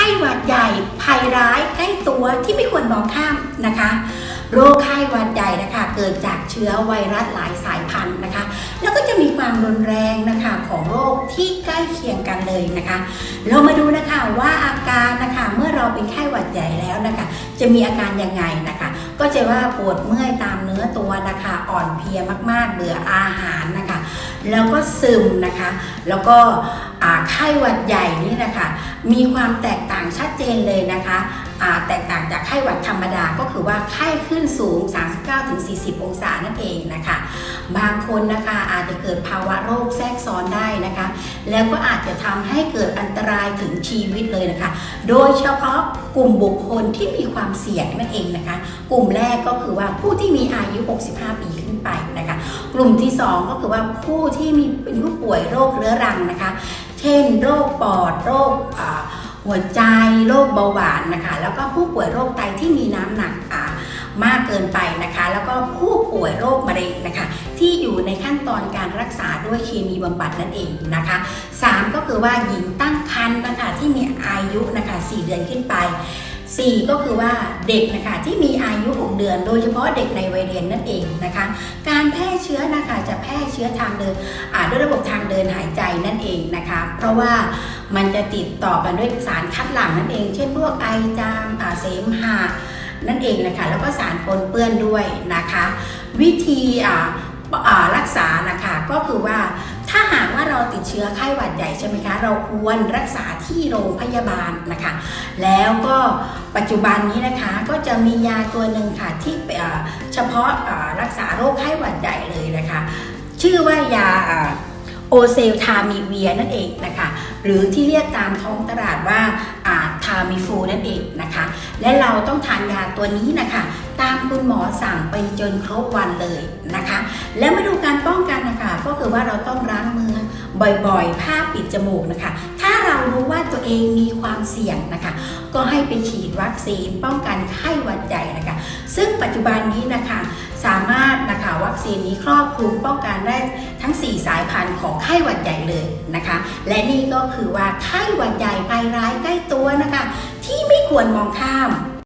ข้หวัดใหญ่ภัยร้ายใกล้ตัวที่ไม่ควรมองข้ามนะคะ โรคไข้หวัดใหญ่นะคะเกิดจากเชื้อไวรัสหลายสายพันธุ์นะคะ แล้วก็จะมีความรุนแรงนะคะของโรคที่ใกล้เคียงกันเลยนะคะ เรามาดูนะคะว่าอาการนะคะเมื่อเราเป็นไข้หวัดใหญ่แล้วนะคะ จะมีอาการยังไงนะคะ ก็จะว่าปวดเมื่อยตามเนื้อตัวนะคะอ่อนเพลียมากๆเบื่ออาหารนะคะ แล้วก็ซึมนะคะ แล้วก็ ไข้หวัดใหญ่นี่นะคะมีความแตกต่างชัดเจนเลยนะคะแตกต่างจากไข้หวัดธรรมดาก็คือว่าไข้ขึ้นสูง 39-40 องศานั่นเองนะคะ บางคนนะคะอาจจะเกิดภาวะโรคแทรกซ้อนได้นะคะ แล้วก็อาจจะทำให้เกิดอันตรายถึงชีวิตเลยนะคะ โดยเฉพาะกลุ่มบุคคลที่มีความเสี่ยงนั่นเองนะคะ กลุ่มแรกก็คือว่าผู้ที่มีอายุ 65 ปีขึ้นไปนะคะ กลุ่มที่ 2 ก็คือว่าผู้ที่มีเป็นผู้ป่วยโรคเรื้อรังนะคะ เช่น โรคปอด โรคหัวใจ โรคเบาหวานนะคะ แล้วก็ผู้ป่วยโรคไตที่มีน้ำหนักมากเกินไปนะคะ แล้วก็ผู้ป่วยโรคมะเร็งนะคะ ที่อยู่ในขั้นตอนการรักษาด้วยเคมีบำบัดนั่นเองนะคะ 3 ก็คือว่าหญิงตั้งครรภ์นะคะที่มีอายุนะคะ 4 เดือนขึ้นไป 4 ก็คือว่าเด็กนะคะที่มีอายุ 6 เดือน โดยเฉพาะเด็กในวัยเรียนนั่นเองนะคะ การแพร่เชื้อนะคะจะแพร่เชื้อทางเดินด้วยระบบทางเดินหายใจ เพราะว่ามันจะติดต่อกันด้วยสารคัดหลั่งนั่นเอง เช่นพวกไอจามเสมหะนั่นเองนะคะแล้วก็สารปนเปื้อนด้วยนะคะ วิธีรักษานะคะก็คือว่าถ้าหากว่าเราติดเชื้อไข้หวัดใหญ่ใช่ไหมคะ เราควรรักษาที่โรงพยาบาลนะคะ แล้วก็ปัจจุบันนี้นะคะก็จะมียาตัวหนึ่งค่ะที่เฉพาะรักษาโรคไข้หวัดใหญ่เลยนะคะ ชื่อว่ายา โอเซลทามีเวียนั่นเองนะคะ หรือที่เรียกตามท้องตลาดว่าทามิฟูนั่นเองนะคะ และเราต้องทานยาตัวนี้นะคะ ตามคุณหมอสั่งไปจนครบวันเลยนะคะ แล้วมาดูการป้องกันนะคะ ก็คือว่าเราต้องล้างมือบ่อยๆ ผ้าปิดจมูกนะคะ ถ้าเรารู้ว่าตัวเองมีความเสี่ยงนะคะ ก็ให้ไปฉีดวัคซีนป้องกันไข้หวัดใหญ่นะคะ ซึ่งปัจจุบันนี้นะคะ ซีนนี้ครอบคลุมป้องกันได้ทั้ง 4 สายพันธุ์ของไข้หวัดใหญ่เลยนะคะ และนี่ก็คือว่าไข้หวัดใหญ่ไปร้ายใกล้ตัวนะคะ ที่ไม่ควรมองข้าม